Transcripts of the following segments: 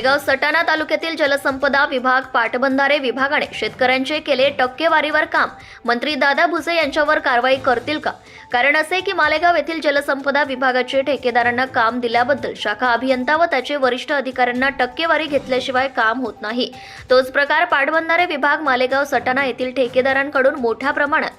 मालेगाव सटाणा तालुक्यातील जलसंपदा विभाग पाटबंधारे विभागाने शेतकऱ्यांचे केले टक्केवारीवर काम. मंत्री दादा भुसे यांच्यावर कारवाई करतील का? कारण असे की मालेगाव येथील जलसंपदा विभागाचे ठेकेदारांना काम दिल्याबद्दल शाखा अभियंता व त्याचे वरिष्ठ अधिकाऱ्यांना टक्केवारी घेतल्याशिवाय काम होत नाही. तोच प्रकार पाटबंधारे विभाग मालेगाव सटाणा येथील ठेकेदारांकडून मोठ्या प्रमाणात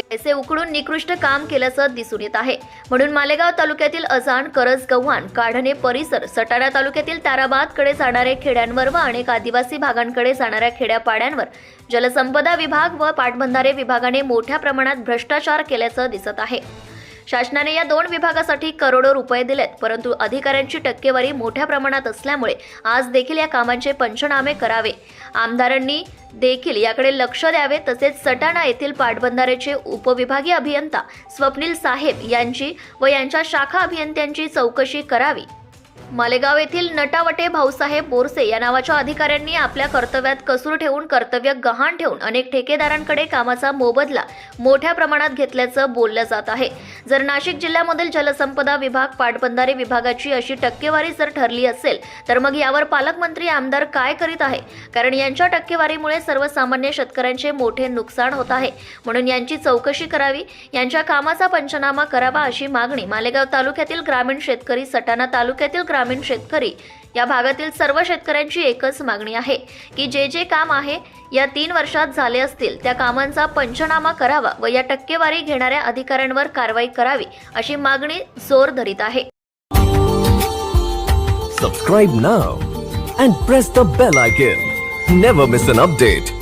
पैसे उकडून निकृष्ट काम केल्याचं दिसून येत आहे. म्हणून मालेगाव तालुक्यातील अजाण करज गव्हाण काढणे परिसर सटाणा तालुक्यातील ताराबादकडे खेड्यांवर व अनेक आदिवासी भागांकडे जाणाऱ्या खेड्यापाड्यांवर जलसंपदा विभाग व पाटबंधारे विभागाने मोठ्या प्रमाणात भ्रष्टाचार केल्याचं दिसत आहे. शासनाने या दोन विभागासाठी करोडो रुपये दिलेत परंतु अधिकाऱ्यांची टक्केवारी मोठ्या प्रमाणात असल्यामुळे आज देखील या कामांचे पंचनामे करावे. आमदारांनी देखील याकडे लक्ष द्यावे तसेच सटाणा येथील पाटबंधारेचे उपविभागीय अभियंता स्वप्नील साहेब यांची व यांच्या शाखा अभियंत्यांची चौकशी करावी. मालेगाव येथील नटावटे भाऊसाहेब बोरसे या नावाच्या अधिकाऱ्यांनी आपल्या कर्तव्यात कसूर ठेवून कर्तव्य गहाण ठेवून अनेक ठेकेदारांकडे कामाचा मोबदला मोठ्या प्रमाणात घेतल्याचं बोललं जात आहे. जर नाशिक जिल्ह्यामधील जलसंपदा विभाग पाटबंधारे विभागाची अशी टक्केवारी जर ठरली असेल तर मग यावर पालकमंत्री आमदार काय करीत आहे? कारण यांच्या टक्केवारीमुळे सर्वसामान्य शेतकऱ्यांचे मोठे नुकसान होत आहे. म्हणून यांची चौकशी करावी यांच्या कामाचा पंचनामा करावा अशी मागणी मालेगाव तालुक्यातील ग्रामीण शेतकरी सटाणा तालुक्यातील ग्रामीण शेतकरी या भागातील सर्व शेतकऱ्यांची एकच मागणी आहे की जे जे काम आहे या तीन वर्षात झाले असतील त्या कामांचा पंचनामा करावा व या टक्केवारी घेणाऱ्या अधिकाऱ्यांवर कारवाई करावी अशी मागणी जोर धरीत आहे. Subscribe now and press the bell icon never miss an update